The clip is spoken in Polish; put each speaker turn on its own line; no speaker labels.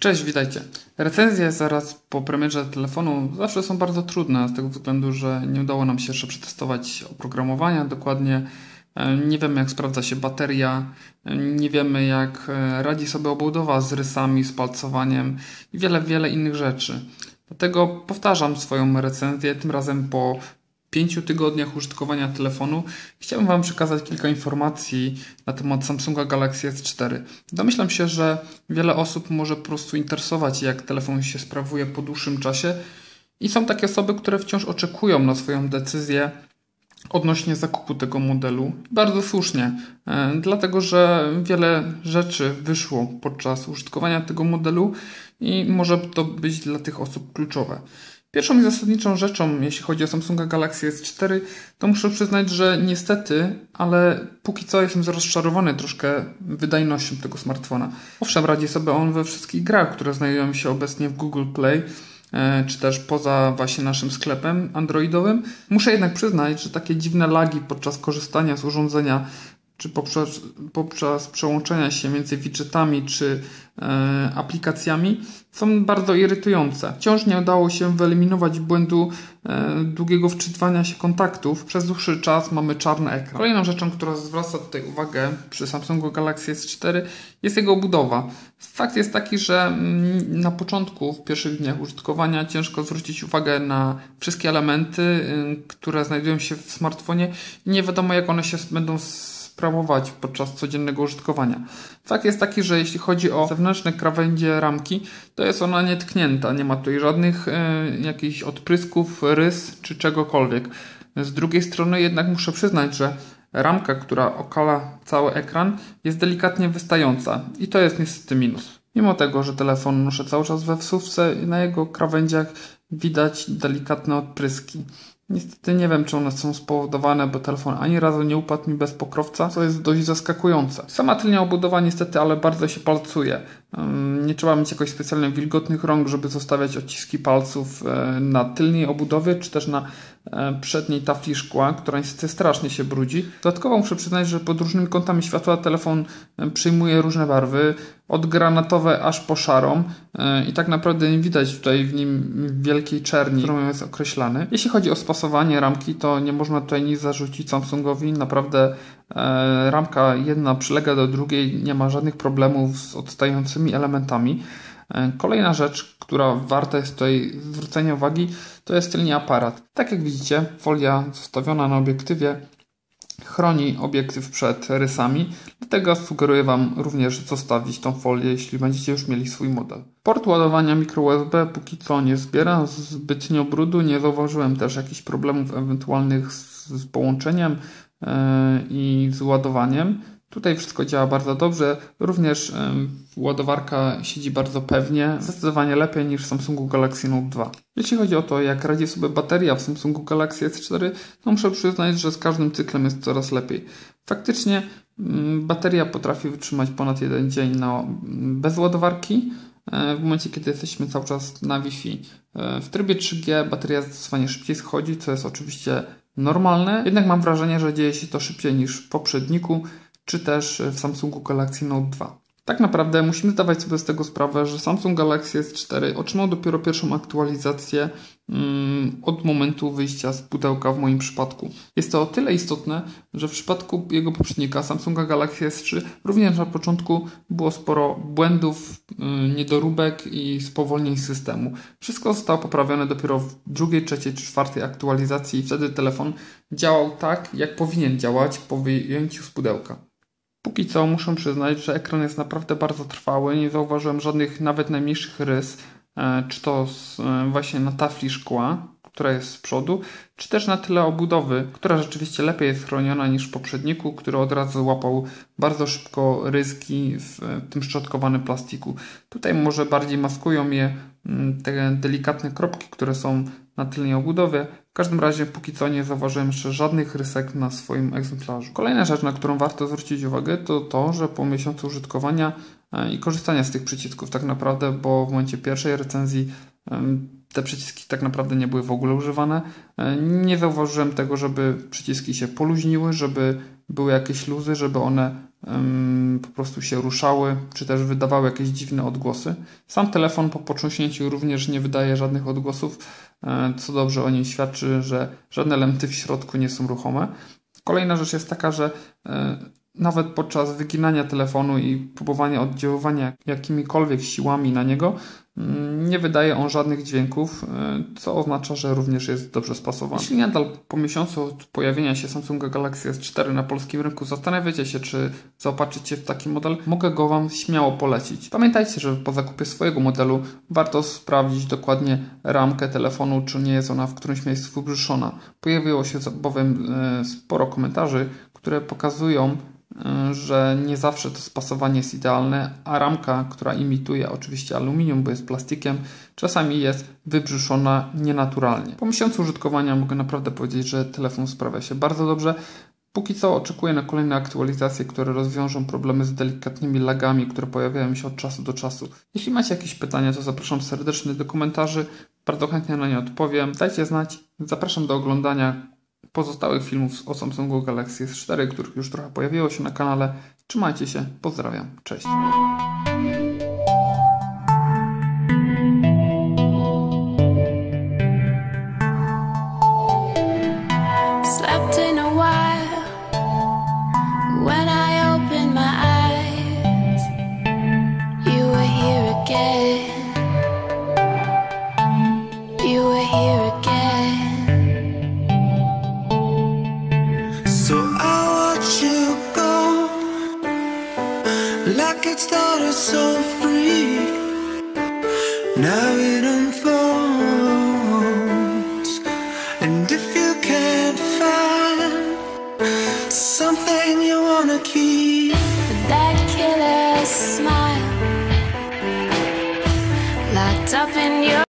Cześć, witajcie. Recenzje zaraz po premierze telefonu zawsze są bardzo trudne z tego względu, że nie udało nam się jeszcze przetestować oprogramowania dokładnie. E, nie wiemy jak sprawdza się bateria, e, nie wiemy jak e, radzi sobie obudowa z rysami, z palcowaniem i wiele, wiele innych rzeczy. Dlatego powtarzam swoją recenzję, tym razem po pięciu tygodniach użytkowania telefonu chciałbym Wam przekazać kilka informacji na temat Samsunga Galaxy S4. Domyślam się, że wiele osób może po prostu interesować, jak telefon się sprawuje po dłuższym czasie i są takie osoby, które wciąż oczekują na swoją decyzję odnośnie zakupu tego modelu. Bardzo słusznie, e, dlatego że wiele rzeczy wyszło podczas użytkowania tego modelu i może to być dla tych osób kluczowe. Pierwszą i zasadniczą rzeczą, jeśli chodzi o Samsunga Galaxy S4, to muszę przyznać, że niestety, ale póki co jestem rozczarowany troszkę wydajnością tego smartfona. Owszem, radzi sobie on we wszystkich grach, które znajdują się obecnie w Google Play, e, czy też poza właśnie naszym sklepem androidowym. Muszę jednak przyznać, że takie dziwne lagi podczas korzystania z urządzenia czy poprzez, poprzez przełączenia się między widgetami czy e, aplikacjami są bardzo irytujące. Wciąż nie udało się wyeliminować błędu e, długiego wczytywania się kontaktów. Przez dłuższy czas mamy czarny ekran. Kolejną rzeczą, która zwraca tutaj uwagę przy Samsungu Galaxy S4 jest jego budowa. Fakt jest taki, że mm, na początku, w pierwszych dniach użytkowania ciężko zwrócić uwagę na wszystkie elementy, y, które znajdują się w smartfonie i nie wiadomo jak one się będą sprawować podczas codziennego użytkowania. Fakt jest taki, że jeśli chodzi o zewnętrzne krawędzie ramki, to jest ona nietknięta. Nie ma tutaj żadnych e, jakichś odprysków, rys czy czegokolwiek. Z drugiej strony jednak muszę przyznać, że ramka, która okala cały ekran, jest delikatnie wystająca i to jest niestety minus. Mimo tego, że telefon noszę cały czas we wsówce, na jego krawędziach widać delikatne odpryski. Niestety nie wiem, czy one są spowodowane, bo telefon ani razu nie upadł mi bez pokrowca, co jest dość zaskakujące. Sama tylnia obudowa niestety, ale bardzo się palcuje. Nie trzeba mieć jakoś specjalnie wilgotnych rąk, żeby zostawiać odciski palców e, na tylnej obudowie, czy też na przedniej tafli szkła, która niestety strasznie się brudzi. Dodatkowo muszę przyznać, że pod różnymi kątami światła telefon e, przyjmuje różne barwy, od granatowe aż po szarą i tak naprawdę nie widać tutaj w nim wielkiej czerni, którą jest określany. Jeśli chodzi o spasowanie ramki, to nie można tutaj nic zarzucić Samsungowi. Naprawdę E, ramka jedna przylega do drugiej, nie ma żadnych problemów z odstającymi elementami. E, kolejna rzecz, która warta jest tutaj zwrócenia uwagi, to jest tylnie aparat. Tak jak widzicie, folia zostawiona na obiektywie chroni obiektyw przed rysami, dlatego sugeruję Wam również zostawić tą folię, jeśli będziecie już mieli swój model. Port ładowania mikro USB póki co nie zbiera zbytnio brudu, nie zauważyłem też jakichś problemów ewentualnych z, z połączeniem E, i z ładowaniem. Tutaj wszystko działa bardzo dobrze. Również e, ładowarka siedzi bardzo pewnie, zdecydowanie lepiej niż w Samsungu Galaxy Note 2. Jeśli chodzi o to, jak radzi sobie bateria w Samsungu Galaxy S4, to muszę przyznać, że z każdym cyklem jest coraz lepiej. Faktycznie mm, bateria potrafi wytrzymać ponad jeden dzień na, bez ładowarki, e, w momencie, kiedy jesteśmy cały czas na Wi-Fi. W trybie 3G bateria zdecydowanie szybciej schodzi, co jest oczywiście normalne, jednak mam wrażenie, że dzieje się to szybciej niż w poprzedniku, czy też w Samsungu Galaxy Note 2. Tak naprawdę musimy zdawać sobie z tego sprawę, że Samsung Galaxy S4 otrzymał dopiero pierwszą aktualizację mm, od momentu wyjścia z pudełka w moim przypadku. Jest to o tyle istotne, że w przypadku jego poprzednika Samsunga Galaxy S3 również na początku było sporo błędów, mm, niedoróbek i spowolnień systemu. Wszystko zostało poprawione dopiero w drugiej, trzeciej czy czwartej aktualizacji i wtedy telefon działał tak, jak powinien działać po wyjęciu z pudełka. Póki co muszę przyznać, że ekran jest naprawdę bardzo trwały. Nie zauważyłem żadnych nawet najmniejszych rys, e, czy to e, właśnie na tafli szkła, która jest z przodu, czy też na tyle obudowy, która rzeczywiście lepiej jest chroniona niż w poprzedniku, który od razu łapał bardzo szybko ryski w tym szczotkowanym plastiku. Tutaj może bardziej maskują je mm, te delikatne kropki, które są na tylnej obudowie. W każdym razie póki co nie zauważyłem jeszcze żadnych rysek na swoim egzemplarzu. Kolejna rzecz, na którą warto zwrócić uwagę, to to, że po miesiącu użytkowania e, i korzystania z tych przycisków tak naprawdę, bo w momencie pierwszej recenzji te przyciski tak naprawdę nie były w ogóle używane. E, nie zauważyłem tego, żeby przyciski się poluźniły, żeby były jakieś luzy, żeby one po prostu się ruszały, czy też wydawały jakieś dziwne odgłosy. Sam telefon po począśnięciu również nie wydaje żadnych odgłosów, e, co dobrze o nim świadczy, że żadne elementy w środku nie są ruchome. Kolejna rzecz jest taka, że e, nawet podczas wyginania telefonu i próbowania oddziaływania jakimikolwiek siłami na niego, mm, nie wydaje on żadnych dźwięków, e, co oznacza, że również jest dobrze spasowany. Jeśli nadal po miesiącu od pojawienia się Samsunga Galaxy S4 na polskim rynku zastanawiacie się, czy zaopatrzyć się w taki model, mogę go Wam śmiało polecić. Pamiętajcie, że po zakupie swojego modelu warto sprawdzić dokładnie ramkę telefonu, czy nie jest ona w którymś miejscu wybrzuszona. Pojawiło się bowiem e, sporo komentarzy, które pokazują, że nie zawsze to spasowanie jest idealne, a ramka, która imituje oczywiście aluminium, bo jest plastikiem, czasami jest wybrzuszona nienaturalnie. Po miesiącu użytkowania mogę naprawdę powiedzieć, że telefon sprawia się bardzo dobrze. Póki co oczekuję na kolejne aktualizacje, które rozwiążą problemy z delikatnymi lagami, które pojawiają się od czasu do czasu. Jeśli macie jakieś pytania, to zapraszam serdecznie do komentarzy. Bardzo chętnie na nie odpowiem. Dajcie znać. Zapraszam do oglądania pozostałych filmów o Samsungu Galaxy S4, których już trochę pojawiło się na kanale. Trzymajcie się, pozdrawiam, cześć. Started so free. Now it unfolds, and if you can't find something you wanna keep, that killer smile locked up in your